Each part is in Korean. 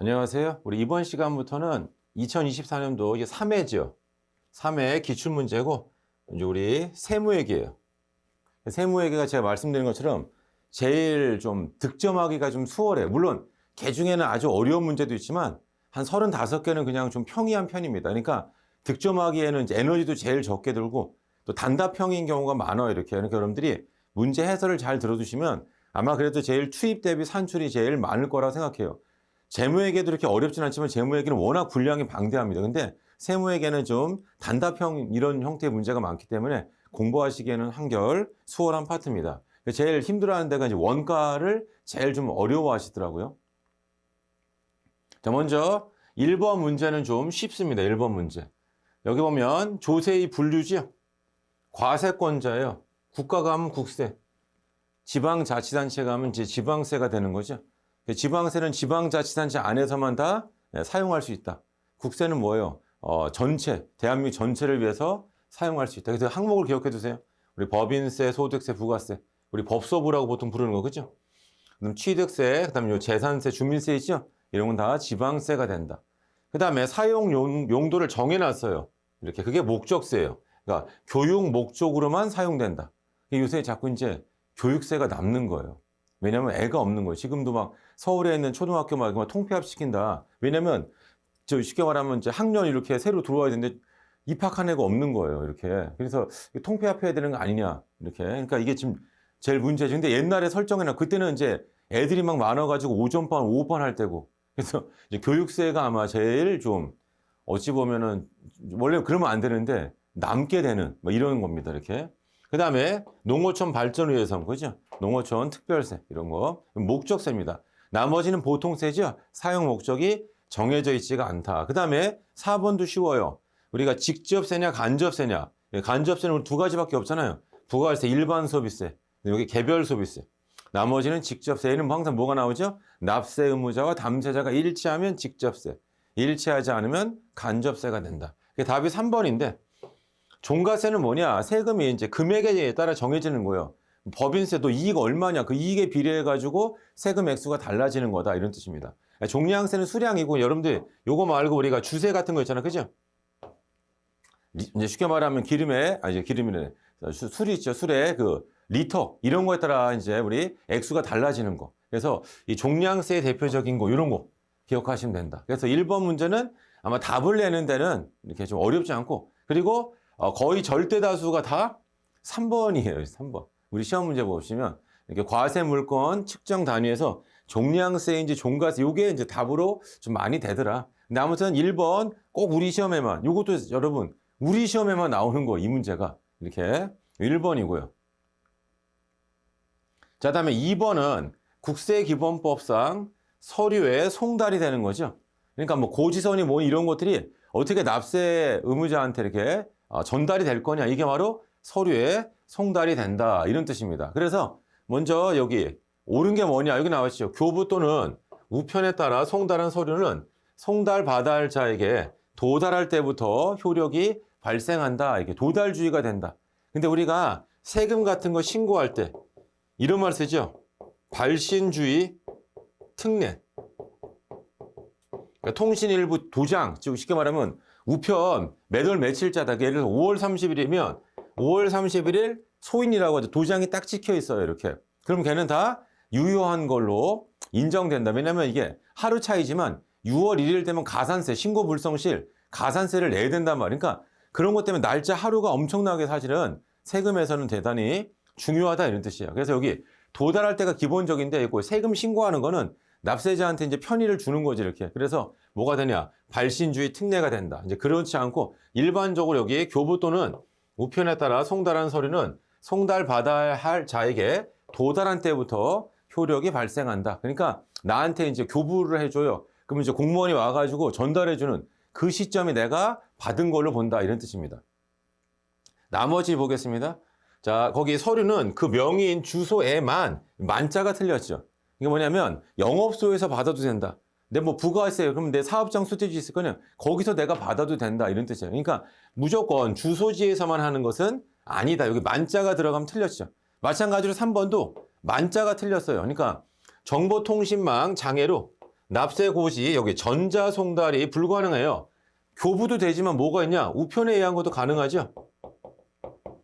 안녕하세요. 우리 이번 시간부터는 2024년도 이게 3회죠. 3회 기출문제고, 이제 우리 세무회계예요. 세무회계가 제가 말씀드린 것처럼 제일 좀 득점하기가 좀 수월해요. 물론 개 중에는 아주 어려운 문제도 있지만 한 35개는 그냥 좀 평이한 편입니다. 그러니까 득점하기에는 이제 에너지도 제일 적게 들고 또 단답형인 경우가 많아요. 이렇게. 그러니까 여러분들이 문제 해설을 잘 들어두시면 아마 그래도 제일 투입 대비 산출이 제일 많을 거라고 생각해요. 재무회계도 이렇게 어렵진 않지만 재무회계는 워낙 분량이 방대합니다. 근데 세무회계는 좀 단답형 이런 형태의 문제가 많기 때문에 공부하시기에는 한결 수월한 파트입니다. 제일 힘들어하는 데가 이제 원가를 제일 좀 어려워하시더라고요. 자, 먼저 1번 문제는 좀 쉽습니다. 1번 문제. 여기 보면 조세의 분류지요. 과세권자예요. 국가가 하면 국세. 지방자치단체가 하면 이제 지방세가 되는 거죠. 지방세는 지방자치단체 안에서만 다 네, 사용할 수 있다. 국세는 뭐예요? 어, 전체, 대한민국 전체를 위해서 사용할 수 있다. 그래서 항목을 기억해 두세요. 우리 법인세, 소득세, 부가세. 우리 법소부라고 보통 부르는 거, 그죠? 그럼 취득세, 그 다음에 요 재산세, 주민세 있죠? 이런 건 다 지방세가 된다. 그 다음에 사용 용, 용 도를 정해놨어요. 이렇게. 그게 목적세예요. 그러니까 교육 목적으로만 사용된다. 요새 자꾸 이제 교육세가 남는 거예요. 왜냐면 애가 없는 거예요. 지금도 막 서울에 있는 초등학교 막 이거 막 통폐합 시킨다. 왜냐면 저 쉽게 말하면 이제 학년 이렇게 새로 들어와야 되는데 입학한 애가 없는 거예요. 이렇게. 그래서 통폐합해야 되는 거 아니냐. 이렇게. 그러니까 이게 지금 제일 문제죠. 근데 옛날에 설정해놔. 그때는 이제 애들이 막 많아가지고 5점반, 5반 할 때고. 그래서 교육세가 아마 제일 좀 어찌 보면은 원래 그러면 안 되는데 남게 되는 뭐 이런 겁니다. 이렇게. 그 다음에 농어촌 발전을 위해서 그죠? 농어촌 특별세 이런 거 목적세입니다. 나머지는 보통세죠. 사용 목적이 정해져 있지가 않다. 그 다음에 4번도 쉬워요. 우리가 직접세냐 간접세냐. 간접세는 우리 두 가지밖에 없잖아요. 부가세 일반 소비세. 여기 개별 소비세. 나머지는 직접세에는 뭐 항상 뭐가 나오죠? 납세 의무자와 담세자가 일치하면 직접세. 일치하지 않으면 간접세가 된다. 그게 답이 3번인데 종가세는 뭐냐? 세금이 이제 금액에 따라 정해지는 거예요. 법인세도 이익 얼마냐? 그 이익에 비례해 가지고 세금 액수가 달라지는 거다 이런 뜻입니다. 종량세는 수량이고 여러분들 요거 말고 우리가 주세 같은 거 있잖아, 그죠? 이제 쉽게 말하면 기름에 아 이제 기름이네 수- 술이 있죠, 술에 그 리터 이런 거에 따라 이제 우리 액수가 달라지는 거. 그래서 이 종량세의 대표적인 거 이런 거 기억하시면 된다. 그래서 1번 문제는 아마 답을 내는 데는 이렇게 좀 어렵지 않고 그리고 어, 거의 절대 다수가 다 3번이에요. 3번. 우리 시험 문제 보시면 이렇게 과세 물건 측정 단위에서 종량세인지 종가세 요게 이제 답으로 좀 많이 되더라. 근데 아무튼 1번 꼭 우리 시험에만 요것도 여러분 우리 시험에만 나오는 거 이 문제가 이렇게 1번이고요. 자, 다음에 2번은 국세기본법상 서류에 송달이 되는 거죠. 그러니까 뭐 고지서니 뭐 이런 것들이 어떻게 납세 의무자한테 이렇게 어, 전달이 될 거냐. 이게 바로 서류에 송달이 된다. 이런 뜻입니다. 그래서 먼저 여기 옳은 게 뭐냐. 여기 나왔죠. 교부 또는 우편에 따라 송달한 서류는 송달 받아할 자에게 도달할 때부터 효력이 발생한다. 이게 도달주의가 된다. 근데 우리가 세금 같은 거 신고할 때 이런 말 쓰죠. 발신주의 특례. 그러니까 통신일부 도장, 즉 쉽게 말하면 우편 매달 며칠자다. 예를 들어서 5월 30일이면 5월 31일 소인이라고 하죠. 도장이 딱 찍혀 있어요. 이렇게. 그럼 걔는 다 유효한 걸로 인정된다. 왜냐면 이게 하루 차이지만 6월 1일 되면 가산세, 신고 불성실 가산세를 내야 된단 말이니까 그러니까 그런 것 때문에 날짜 하루가 엄청나게 사실은 세금에서는 대단히 중요하다 이런 뜻이에요. 그래서 여기 도달할 때가 기본적인데 있고 세금 신고하는 거는 납세자한테 이제 편의를 주는 거지 이렇게. 그래서 뭐가 되냐? 발신주의 특례가 된다. 이제 그렇지 않고 일반적으로 여기 교부 또는 우편에 따라 송달한 서류는 송달 받아야 할 자에게 도달한 때부터 효력이 발생한다. 그러니까 나한테 이제 교부를 해줘요. 그러면 이제 공무원이 와가지고 전달해주는 그 시점이 내가 받은 걸로 본다. 이런 뜻입니다. 나머지 보겠습니다. 자, 거기 서류는 그 명의인 주소에만 만자가 틀렸죠. 이게 뭐냐면 영업소에서 받아도 된다. 근데 뭐 부가세요. 그럼 내 사업장 수제지 있을 거냐? 거기서 내가 받아도 된다. 이런 뜻이에요. 그러니까 무조건 주소지에서만 하는 것은 아니다. 여기 만자가 들어가면 틀렸죠. 마찬가지로 3번도 만자가 틀렸어요. 그러니까 정보통신망 장애로 납세 고시 여기 전자 송달이 불가능해요. 교부도 되지만 뭐가 있냐? 우편에 의한 것도 가능하죠.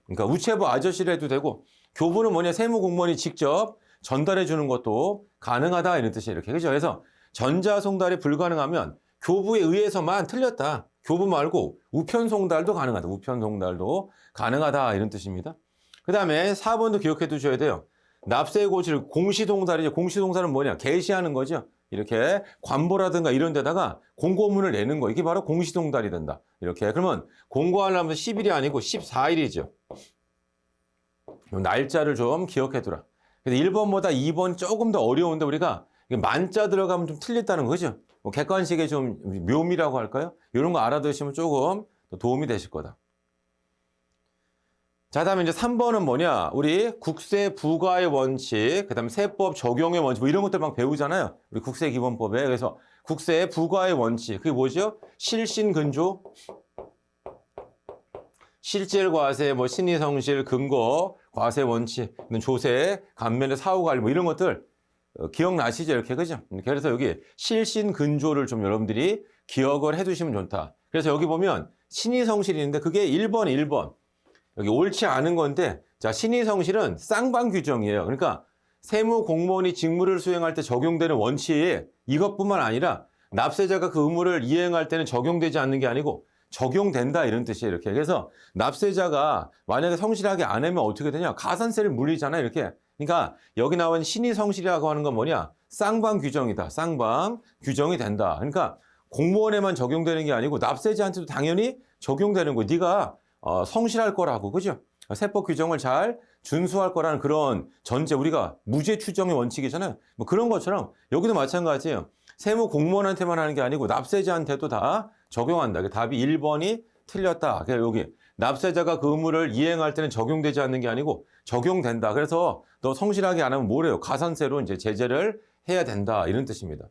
그러니까 우체부 아저씨를 해도 되고 교부는 뭐냐? 세무 공무원이 직접 전달해 주는 것도 가능하다 이런 뜻이에요. 이렇게 그죠? 그래서 전자송달이 불가능하면 교부에 의해서만 틀렸다. 교부 말고 우편 송달도 가능하다. 우편 송달도 가능하다 이런 뜻입니다. 그 다음에 4번도 기억해 두셔야 돼요. 납세 고지를 공시송달이죠. 공시송달은 뭐냐? 게시하는 거죠. 이렇게 관보라든가 이런 데다가 공고문을 내는 거. 이게 바로 공시송달이 된다. 이렇게. 그러면 공고하려면 10일이 아니고 14일이죠. 날짜를 좀 기억해 두라. 근데 1번보다 2번 조금 더 어려운데 우리가 만자 들어가면 좀 틀렸다는 거죠. 뭐 객관식의 좀 묘미라고 할까요? 이런 거 알아두시면 조금 더 도움이 되실 거다. 자, 다음에 이제 3번은 뭐냐? 우리 국세 부과의 원칙, 그 다음에 세법 적용의 원칙, 뭐 이런 것들 막 배우잖아요. 우리 국세 기본법에. 그래서 국세 부과의 원칙, 그게 뭐죠? 실신 근조, 실질 과세, 뭐 신의성실, 근거, 과세 원칙, 조세, 감면의 사후관리, 뭐 이런 것들 어, 기억나시죠? 이렇게, 그죠? 그래서 여기 실신 근조를 좀 여러분들이 기억을 해두시면 좋다. 그래서 여기 보면 신의성실이 있는데 그게 1번, 1번. 여기 옳지 않은 건데, 자, 신의성실은 쌍방 규정이에요. 그러니까 세무 공무원이 직무를 수행할 때 적용되는 원칙, 이것뿐만 아니라 납세자가 그 의무를 이행할 때는 적용되지 않는 게 아니고 적용된다 이런 뜻이에요 이렇게 그래서 납세자가 만약에 성실하게 안 하면 어떻게 되냐 가산세를 물리잖아요 이렇게 그러니까 여기 나온 신의 성실이라고 하는 건 뭐냐? 쌍방 규정이다. 쌍방 규정이 된다. 그러니까 공무원에만 적용되는 게 아니고 납세자한테도 당연히 적용되는 거예요 네가 어, 성실할 거라고. 그죠? 세법 규정을 잘 준수할 거라는 그런 전제. 우리가 무죄 추정의 원칙이잖아요. 뭐 그런 것처럼 여기도 마찬가지예요. 세무 공무원한테만 하는 게 아니고 납세자한테도 다 적용한다. 그 답이 1번이 틀렸다. 그래서 여기 납세자가 그 의무를 이행할 때는 적용되지 않는 게 아니고 적용된다. 그래서 너 성실하게 안 하면 뭐래요? 가산세로 이제 제재를 해야 된다. 이런 뜻입니다.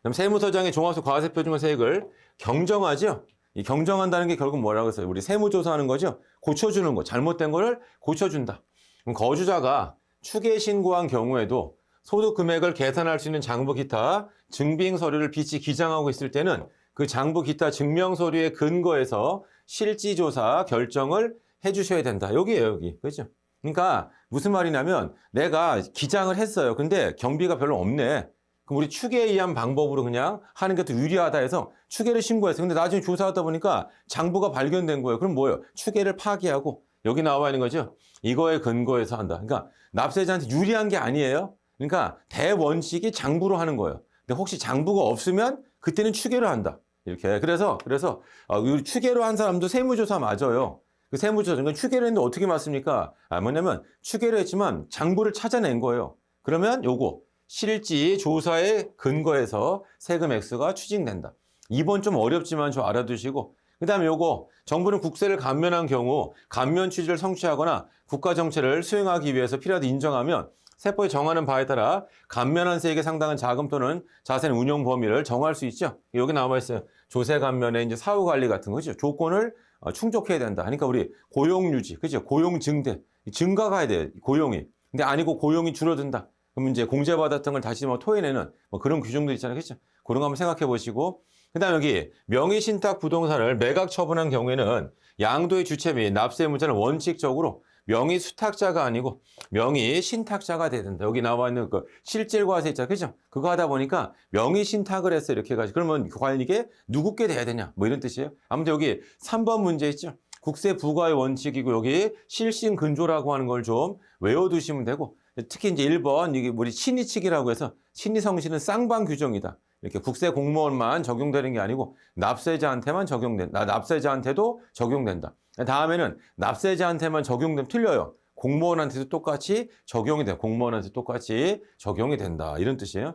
그럼 세무서장의 종합소 과세표준세액을 경정하죠. 이 경정한다는 게 결국 뭐라고 했어요? 우리 세무조사하는 거죠. 고쳐주는 거, 잘못된 거를 고쳐준다. 그럼 거주자가 추계 신고한 경우에도 소득 금액을 계산할 수 있는 장부 기타 증빙 서류를 빛이 기장하고 있을 때는 그 장부 기타 증명 서류에 근거해서 실지 조사 결정을 해 주셔야 된다. 여기에요, 여기. 그죠? 그러니까 무슨 말이냐면 내가 기장을 했어요. 근데 경비가 별로 없네. 그럼 우리 추계에 의한 방법으로 그냥 하는 게 더 유리하다 해서 추계를 신고했어요. 근데 나중에 조사하다 보니까 장부가 발견된 거예요. 그럼 뭐예요? 추계를 파기하고 여기 나와 있는 거죠. 이거에 근거해서 한다. 그러니까 납세자한테 유리한 게 아니에요. 그러니까 대원칙이 장부로 하는 거예요. 근데 혹시 장부가 없으면 그때는 추계로 한다. 이렇게. 그래서, 그래서, 어, 추계로 한 사람도 세무조사 맞아요. 그 그러니까 추계로 했는데 어떻게 맞습니까? 아, 뭐냐면 추계로 했지만 장부를 찾아낸 거예요. 그러면 요거, 실지 조사에 근거해서 세금 액수가 추징된다. 이번 좀 어렵지만 좀 알아두시고, 그 다음에 요거, 정부는 국세를 감면한 경우 감면 취지를 성취하거나 국가 정책을 수행하기 위해서 필요하다 인정하면 세법이 정하는 바에 따라 감면한 세액에 상당한 자금 또는 자산 운용 범위를 정할 수 있죠. 여기 나와 있어요. 조세 감면의 이제 사후 관리 같은 거죠. 조건을 어, 충족해야 된다. 그러니까 우리 고용 유지, 그죠? 고용 증대, 증가가 해야 돼. 고용이. 근데 아니고 고용이 줄어든다. 그럼 이제 공제받았던 걸 다시 뭐 토해내는 뭐 그런 규정도 있잖아요. 그죠? 그런 거 한번 생각해 보시고. 그 다음 여기 명의신탁 부동산을 매각 처분한 경우에는 양도의 주체 및 납세 문제는 원칙적으로 명의 수탁자가 아니고 명의 신탁자가 돼야 된다. 여기 나와 있는 그 실질과세 있잖아. 그죠? 그거 하다 보니까 명의 신탁을 했어. 이렇게 해가지고. 그러면 과연 이게 누구께 돼야 되냐? 뭐 이런 뜻이에요. 아무튼 여기 3번 문제 있죠? 국세 부과의 원칙이고 여기 실신 근조라고 하는 걸 좀 외워두시면 되고 특히 이제 1번 이게 우리 친이칙이라고 해서 친이성실은 쌍방 규정이다. 이렇게 국세 공무원만 적용되는 게 아니고 납세자한테만 적용된다. 납세자한테도 적용된다. 다음에는 납세자한테만 적용되면 틀려요. 공무원한테도 똑같이 적용이 돼요. 공무원한테 똑같이 적용이 된다. 이런 뜻이에요.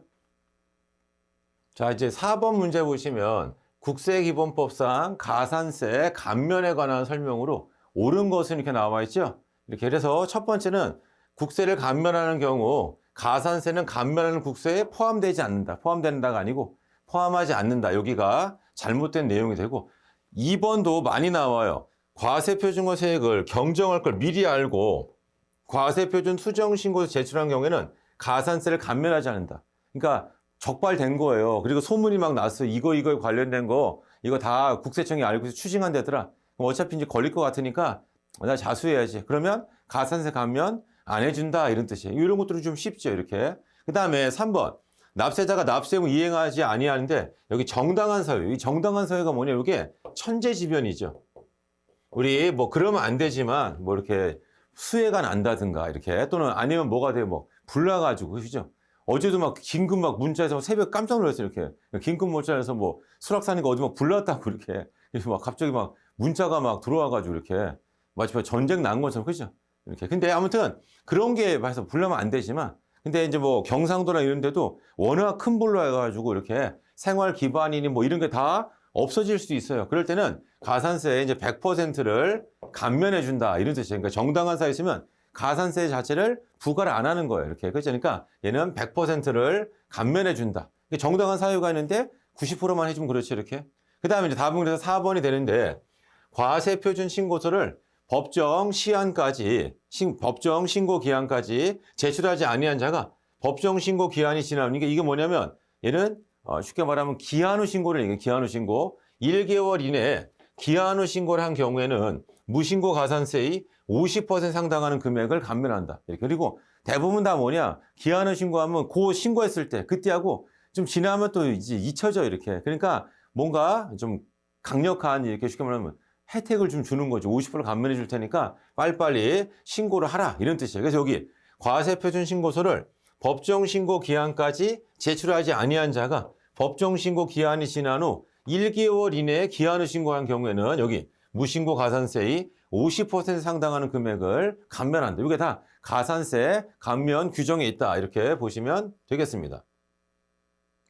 자, 이제 4번 문제 보시면 국세기본법상 가산세 감면에 관한 설명으로 옳은 것은 이렇게 나와 있죠. 이렇게 그래서 첫 번째는 국세를 감면하는 경우 가산세는 감면하는 국세에 포함되지 않는다. 포함된다가 아니고 포함하지 않는다. 여기가 잘못된 내용이 되고 2번도 많이 나와요. 과세 표준과 세액을 경정할 걸 미리 알고 과세 표준 수정 신고서 제출한 경우에는 가산세를 감면하지 않는다. 그러니까 적발된 거예요. 그리고 소문이 막 났어요. 이거 이거에 관련된 거 이거 다 국세청이 알고 있어 추징한대더라. 그럼 어차피 이제 걸릴 것 같으니까 나 자수해야지. 그러면 가산세 감면 안 해준다 이런 뜻이에요. 이런 것들은 좀 쉽죠 이렇게. 그 다음에 3번 납세자가 납세무 이행하지 아니하는데 여기 정당한 사유. 이 정당한 사유가 뭐냐 이게 천재지변이죠. 우리 뭐 그러면 안 되지만 뭐 이렇게 수해가 난다든가 이렇게 또는 아니면 뭐가 돼요 뭐 불나가지고 그죠? 어제도 막 긴급 막 문자에서 새벽 깜짝 놀랐어요 이렇게 긴급 문자에서 뭐 수락산이가 어디 막 불났다고 이렇게 그래서 막 갑자기 막 문자가 막 들어와가지고 이렇게 마치 전쟁 난 것처럼 그죠? 이렇게 근데 아무튼 그런 게 봐서 불나면 안 되지만 근데 이제 뭐 경상도나 이런 데도 워낙 큰 불로 해가지고 이렇게 생활 기반이니 뭐 이런 게 다 없어질 수도 있어요. 그럴 때는 가산세 이제 100%를 감면해 준다 이런 뜻이에요. 그러니까 정당한 사유 있으면 가산세 자체를 부과를 안 하는 거예요. 이렇게? 그러니까 얘는 100%를 감면해 준다. 정당한 사유가 있는데 90%만 해주면 그렇죠 이렇게. 그다음에 이제 답은 그래서 4번이 되는데 과세 표준 신고서를 법정 시한까지 신- 법정 신고 기한까지 제출하지 아니한 자가 법정 신고 기한이 지나면 이게 이게 뭐냐면 얘는 어, 쉽게 말하면 기한 후 신고를 얘기해 기한 후 신고 1개월 이내에 기한 후 신고를 한 경우에는 무신고 가산세의 50% 상당하는 금액을 감면한다. 그리고 대부분 다 뭐냐 기한 후 신고하면 고 신고했을 때 그때하고 좀 지나면 또 이제 잊혀져 이렇게. 그러니까 뭔가 좀 강력한 이렇게 쉽게 말하면 혜택을 좀 주는 거죠. 50% 감면해 줄 테니까 빨리빨리 신고를 하라. 이런 뜻이에요. 그래서 여기 과세 표준 신고서를 법정 신고 기한까지 제출하지 아니한 자가 법정 신고 기한이 지난 후 1개월 이내에 기한을 신고한 경우에는 여기 무신고 가산세의 50% 상당하는 금액을 감면한다. 이게 다 가산세 감면 규정에 있다. 이렇게 보시면 되겠습니다.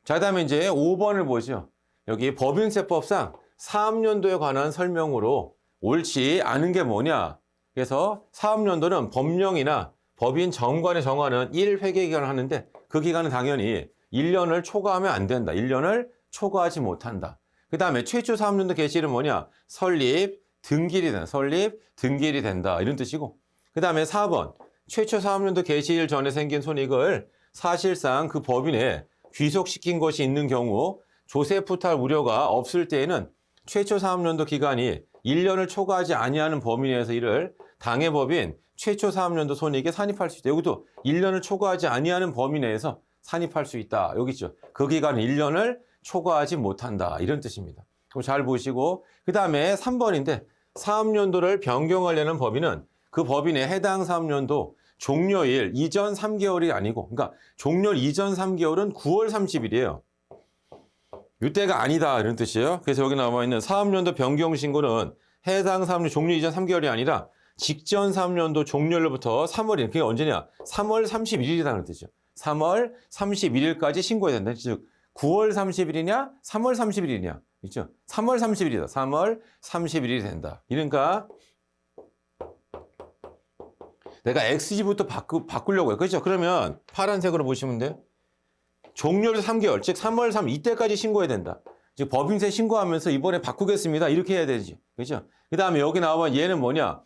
자, 그 다음에 이제 5번을 보죠. 여기 법인세법상 사업연도에 관한 설명으로 옳지 않은 게 뭐냐. 그래서 사업연도는 법령이나 법인 정관에 정하는 1회계 기간을 하는데 그 기간은 당연히 1년을 초과하면 안 된다. 1년을 초과하지 못한다. 그 다음에 최초 사업연도 개시일은 뭐냐? 설립, 등기일이 된다. 설립, 등기일이 된다. 이런 뜻이고. 그 다음에 4번. 최초 사업연도 개시일 전에 생긴 손익을 사실상 그 법인에 귀속시킨 것이 있는 경우 조세푸탈 우려가 없을 때에는 최초 사업연도 기간이 1년을 초과하지 아니하는 범위 내에서 이를 당해 법인 최초 사업연도 손익에 산입할 수 있다. 여기도 1년을 초과하지 아니하는 범위 내에서 산입할 수 있다. 여기 있죠. 그 기간은 1년을 초과하지 못한다. 이런 뜻입니다. 그럼 잘 보시고 그 다음에 3번인데 사업연도를 변경하려는 법인은 그 법인의 해당 사업연도 종료일 이전 3개월이 아니고 그러니까 종료 이전 3개월은 9월 30일이에요. 이때가 아니다 이런 뜻이에요. 그래서 여기 나와 있는 사업연도 변경 신고는 해당 사업년 종료 이전 3개월이 아니라 직전 사업연도 종료일부터 3월이 그게 언제냐? 3월 31일이라는 뜻이죠. 3월 31일까지 신고해야 된다. 즉 9월 30일이냐? 3월 30일이냐? 있죠? 3월 30일이다. 3월 30일이 된다. 그러니까 내가 XG부터 바꾸, 바꾸려고요. 그렇죠? 그러면 파란색으로 보시면 돼요. 종료를 3개월, 즉 3월 3일 이때까지 신고해야 된다. 즉 법인세 신고하면서 이번에 바꾸겠습니다. 이렇게 해야 되지. 그렇죠? 그 다음에 여기 나와 얘는 뭐냐?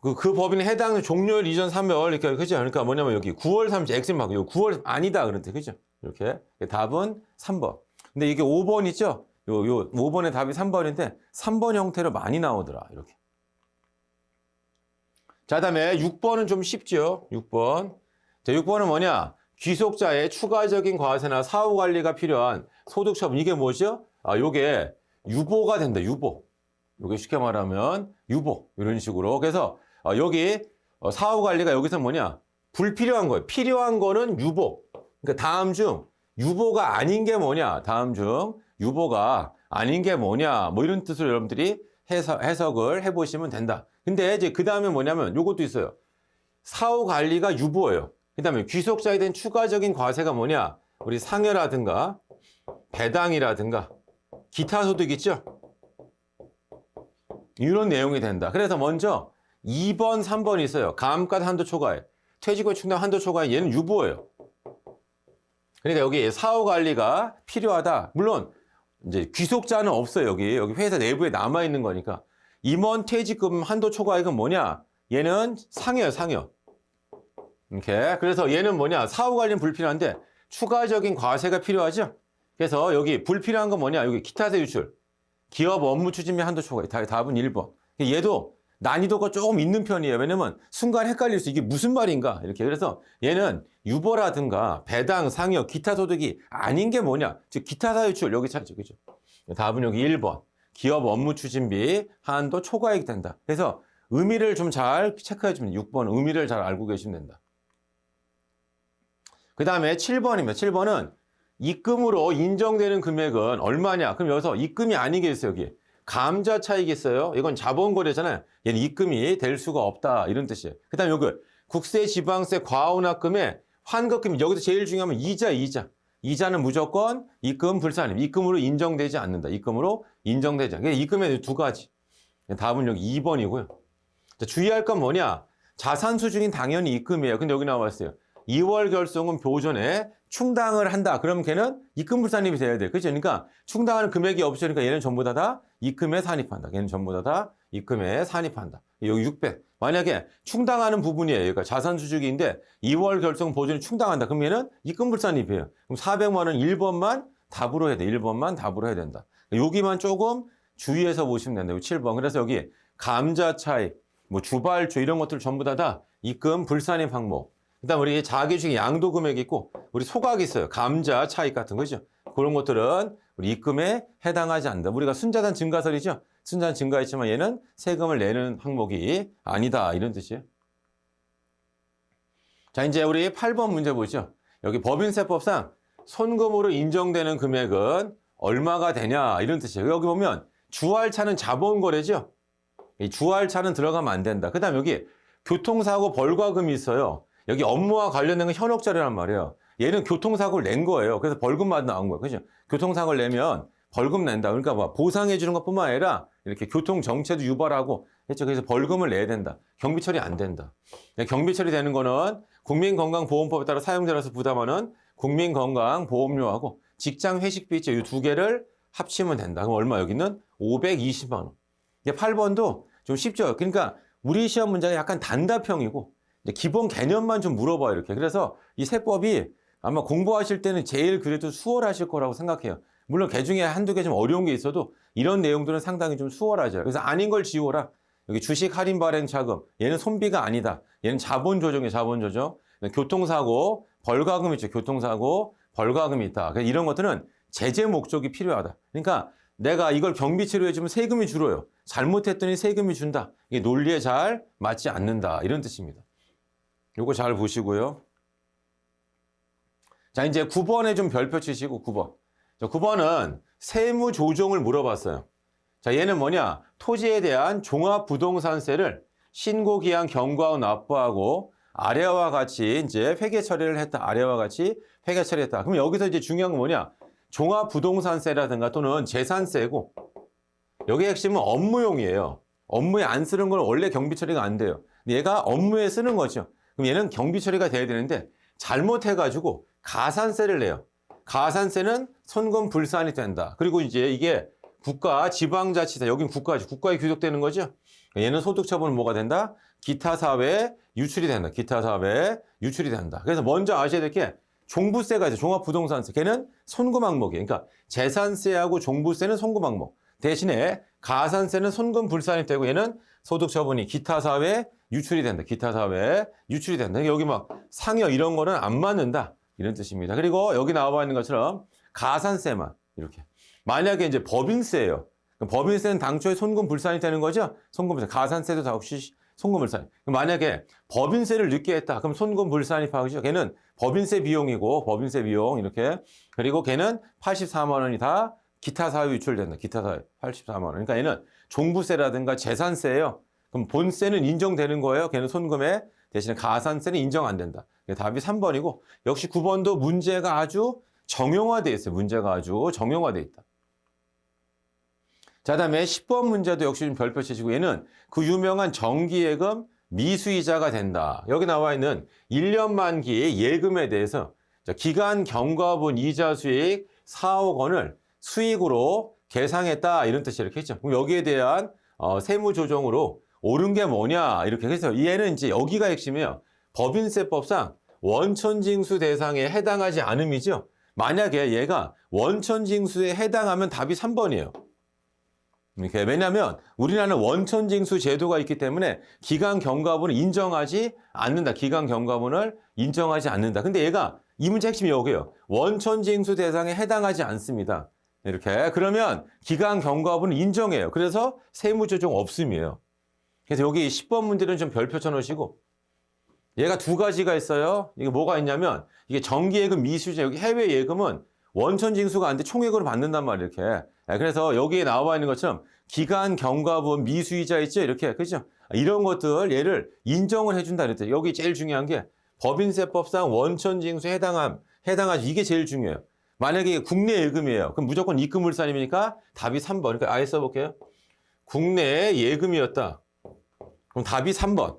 그, 그 법인에 해당 종료일 이전 3월 이렇게 그죠? 그러니까 뭐냐면 여기 9월 30일 엑셀 바꾸 9월 아니다 그런데 그죠? 이렇게 답은 3번. 근데 이게 5번 있죠? 요, 요 5번의 답이 3번인데 3번 형태로 많이 나오더라. 이렇게. 자, 그다음에 6번은 좀 쉽죠. 6번. 자, 6번은 뭐냐? 귀속자의 추가적인 과세나 사후 관리가 필요한 소득 처분 이게 뭐죠? 아, 요게 유보가 된다. 유보. 요게 쉽게 말하면 유보 이런 식으로. 그래서 어, 여기 어, 사후 관리가 여기서 뭐냐? 불필요한 거예요. 필요한 거는 유보. 그러니까 다음 중 유보가 아닌 게 뭐냐? 다음 중 유보가 아닌 게 뭐냐? 뭐 이런 뜻으로 여러분들이 해석, 해석을 해보시면 된다. 근데 이제 그 다음에 뭐냐면 요것도 있어요. 사후 관리가 유보예요. 그 다음에 귀속자에 대한 추가적인 과세가 뭐냐? 우리 상여라든가 배당이라든가 기타 소득 있죠? 이런 내용이 된다. 그래서 먼저 2번, 3번 있어요. 감가 한도 초과에. 퇴직후 충당 한도 초과에 얘는 유보예요. 그러니까 여기 사후 관리가 필요하다. 물론 이제 귀속자는 없어요. 여기 여기 회사 내부에 남아 있는 거니까 임원 퇴직금 한도 초과액은 뭐냐? 얘는 상여요, 상여. 이렇게 그래서 얘는 뭐냐? 사후 관리는 불필요한데 추가적인 과세가 필요하죠. 그래서 여기 불필요한 건 뭐냐? 여기 기타세 유출. 기업 업무 추진비 한도 초과. 다- 답은 1번. 얘도 난이도가 조금 있는 편이에요. 왜냐면 순간 헷갈릴 수 이게 무슨 말인가 이렇게 그래서 얘는 유보라든가 배당, 상여, 기타 소득이 아닌 게 뭐냐? 즉 기타 사유출 여기 찾죠, 그죠? 답은 여기 1번. 기업 업무 추진비 한도 초과액이 된다. 그래서 의미를 좀 잘 체크해 주면 6번 의미를 잘 알고 계시면 된다. 그 다음에 7번입니다. 7번은 입금으로 인정되는 금액은 얼마냐? 그럼 여기서 입금이 아니겠어요, 여기. 감자 차익이겠어요? 이건 자본 거래잖아요. 얘는 입금이 될 수가 없다. 이런 뜻이에요. 그 다음에 여기 국세, 지방세, 과운합금에 환급금, 여기서 제일 중요한 건 이자, 이자. 이자는 무조건 입금 불산임. 입금으로 인정되지 않는다. 입금으로 인정되지 않는다. 입금에 두 가지. 답은 여기 2번이고요. 주의할 건 뭐냐? 자산 수준이 당연히 입금이에요. 근데 여기 나왔어요. 2월 결송은 보존에 충당을 한다. 그럼 걔는 입금 불 산입이 돼야 돼. 그죠? 그러니까 충당하는 금액이 없으니까 얘는 전부 다 다 입금에 산입한다. 얘는 전부 다 다 입금에 산입한다. 여기 600. 만약에 충당하는 부분이에요. 그러니까 자산 수주기인데 2월 결송 보존이 충당한다. 그럼 얘는 입금 불 산입이에요. 그럼 400만 원 1번만 답으로 해야 돼. 1번만 답으로 해야 된다. 여기만 조금 주의해서 보시면 된다. 여기 7번. 그래서 여기 감자 차익, 뭐 주발주 이런 것들 전부 다 다 입금 불산입 항목. 그다음 우리 자기주식 양도 금액이 있고 우리 소각이 있어요. 감자 차익 같은 거죠. 그런 것들은 우리 입금에 해당하지 않는다. 우리가 순자산 증가설이죠. 순자산 증가했지만 얘는 세금을 내는 항목이 아니다. 이런 뜻이에요. 자, 이제 우리 8번 문제 보죠. 여기 법인세법상 손금으로 인정되는 금액은 얼마가 되냐 이런 뜻이에요. 여기 보면 주할차는 자본거래죠. 이 주할차는 들어가면 안 된다. 그 다음 여기 교통사고 벌과금이 있어요. 여기 업무와 관련된 건 현혹자료란 말이에요. 얘는 교통사고를 낸 거예요. 그래서 벌금만 나온 거예요. 그죠? 교통사고를 내면 벌금 낸다. 그러니까 뭐 보상해 주는 것뿐만 아니라 이렇게 교통 정체도 유발하고 했죠. 그래서 벌금을 내야 된다. 경비 처리 안 된다. 경비 처리 되는 거는 국민건강보험법에 따라 사용자로서 부담하는 국민건강보험료하고 직장 회식비 있죠. 이 두 개를 합치면 된다. 그럼 얼마 여기는 520만 원. 이게 8번도 좀 쉽죠. 그러니까 우리 시험 문제가 약간 단답형이고 기본 개념만 좀 물어봐요. 이렇게. 그래서 이 세법이 아마 공부하실 때는 제일 그래도 수월하실 거라고 생각해요. 물론 개 중에 한두 개 좀 어려운 게 있어도 이런 내용들은 상당히 좀 수월하죠. 그래서 아닌 걸 지워라. 여기 주식 할인 발행 자금. 얘는 손비가 아니다. 얘는 자본 조정이에요. 자본 조정. 교통사고, 벌과금 있죠. 교통사고, 벌과금이 있다. 그래서 이런 것들은 제재 목적이 필요하다. 그러니까 내가 이걸 경비 치료해주면 세금이 줄어요. 잘못했더니 세금이 준다. 이게 논리에 잘 맞지 않는다. 이런 뜻입니다. 요거 잘 보시고요. 자, 이제 9번에 좀 별표 치시고 9번. 자, 9번은 세무 조정을 물어봤어요. 자, 얘는 뭐냐? 토지에 대한 종합 부동산세를 신고 기한 경과후 납부하고 아래와 같이 이제 회계 처리를 했다. 아래와 같이 회계 처리했다. 그럼 여기서 이제 중요한 건 뭐냐? 종합 부동산세라든가 또는 재산세고 여기 핵심은 업무용이에요. 업무에 안 쓰는 건 원래 경비 처리가 안 돼요. 얘가 업무에 쓰는 거죠. 그럼 얘는 경비 처리가 돼야 되는데 잘못해가지고 가산세를 내요. 가산세는 손금 불산이 된다. 그리고 이제 이게 국가 지방자치다. 여긴 국가지. 국가에 귀속되는 거죠. 얘는 소득처분은 뭐가 된다? 기타 사회에 유출이 된다. 기타 사회에 유출이 된다. 그래서 먼저 아셔야 될 게 종부세가 있어. 종합부동산세. 걔는 손금 항목이에요. 그러니까 재산세하고 종부세는 손금 항목. 대신에 가산세는 손금 불산이 되고 얘는 소득 처분이 기타 사회에 유출이 된다. 기타 사회에 유출이 된다. 여기 막 상여 이런 거는 안 맞는다. 이런 뜻입니다. 그리고 여기 나와 있는 것처럼 가산세만 이렇게. 만약에 이제 법인세예요. 법인세는 당초에 손금 불산이 되는 거죠? 손금 불산. 가산세도 다 혹시 손금 불산. 만약에 법인세를 늦게 했다. 그럼 손금 파악이죠. 걔는 법인세 비용이고 법인세 비용 이렇게. 그리고 걔는 84만 원이 다 기타 사유 유출된다. 기타 사유 84만 원. 그러니까 얘는 종부세라든가 재산세예요. 그럼 본세는 인정되는 거예요. 걔는 손금에 대신에 가산세는 인정 안 된다. 답이 3번이고 역시 9번도 문제가 아주 정형화돼 있어요. 문제가 아주 정형화돼 있다. 자, 다음에 10번 문제도 역시 좀 별표 치시고 얘는 그 유명한 정기예금 미수이자가 된다. 여기 나와 있는 1년 만기 예금에 대해서 기간 경과분 이자 수익 4억 원을 수익으로 계상했다. 이런 뜻이 이렇게 했죠. 그럼 여기에 대한 어, 세무 조정으로 옳은 게 뭐냐 이렇게 해서 얘는 이제 여기가 핵심이에요. 법인세법상 원천징수 대상에 해당하지 않음이죠. 만약에 얘가 원천징수에 해당하면 답이 3번이에요. 이렇게 왜냐하면 우리나라는 원천징수 제도가 있기 때문에 기간 경과분을 인정하지 않는다. 기간 경과분을 인정하지 않는다. 근데 얘가 이 문제 핵심이 여기에요. 원천징수 대상에 해당하지 않습니다. 이렇게 그러면 기간 경과분을 인정해요. 그래서 세무조정 없음이에요. 그래서 여기 10번 문제는 좀 별표 쳐놓으시고 얘가 두 가지가 있어요. 이게 뭐가 있냐면 이게 정기예금 미수자 여기 해외 예금은 원천 징수가 안 돼 총액으로 받는단 말이에요. 이렇게. 예, 그래서 여기에 나와 있는 것처럼 기간 경과분 미수이자 있죠. 이렇게 그죠? 이런 것들 얘를 인정을 해준다 그랬대. 여기 제일 중요한 게 법인세법상 원천 징수에 해당함 해당하지 이게 제일 중요해요. 만약에 국내 예금이에요. 그럼 무조건 입금물산이니까 답이 3번. 그러니까 아예 써볼게요. 국내 예금이었다. 그럼 답이 3번.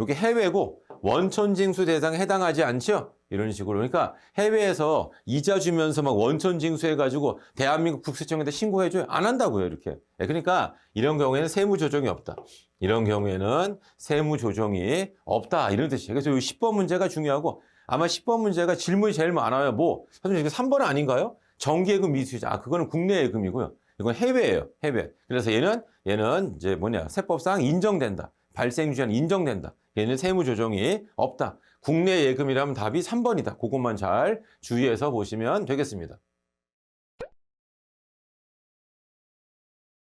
이게 해외고 원천징수 대상에 해당하지 않죠? 이런 식으로. 그러니까 해외에서 이자 주면서 막 원천징수 해가지고 대한민국 국세청에다 신고해줘요. 안 한다고요, 이렇게. 예, 그러니까 이런 경우에는 세무조정이 없다. 이런 경우에는 세무조정이 없다. 이런 뜻이에요. 그래서 이 10번 문제가 중요하고 아마 10번 문제가 질문이 제일 많아요. 뭐, 선생님, 이게 3번 아닌가요? 정기예금 미수이자. 아, 그거는 국내 예금이고요. 이건 해외예요, 해외. 그래서 얘는, 얘는 이제 뭐냐, 세법상 인정된다. 발생주의는 인정된다. 얘는 세무조정이 없다. 국내 예금이라면 답이 3번이다. 그것만 잘 주의해서 보시면 되겠습니다.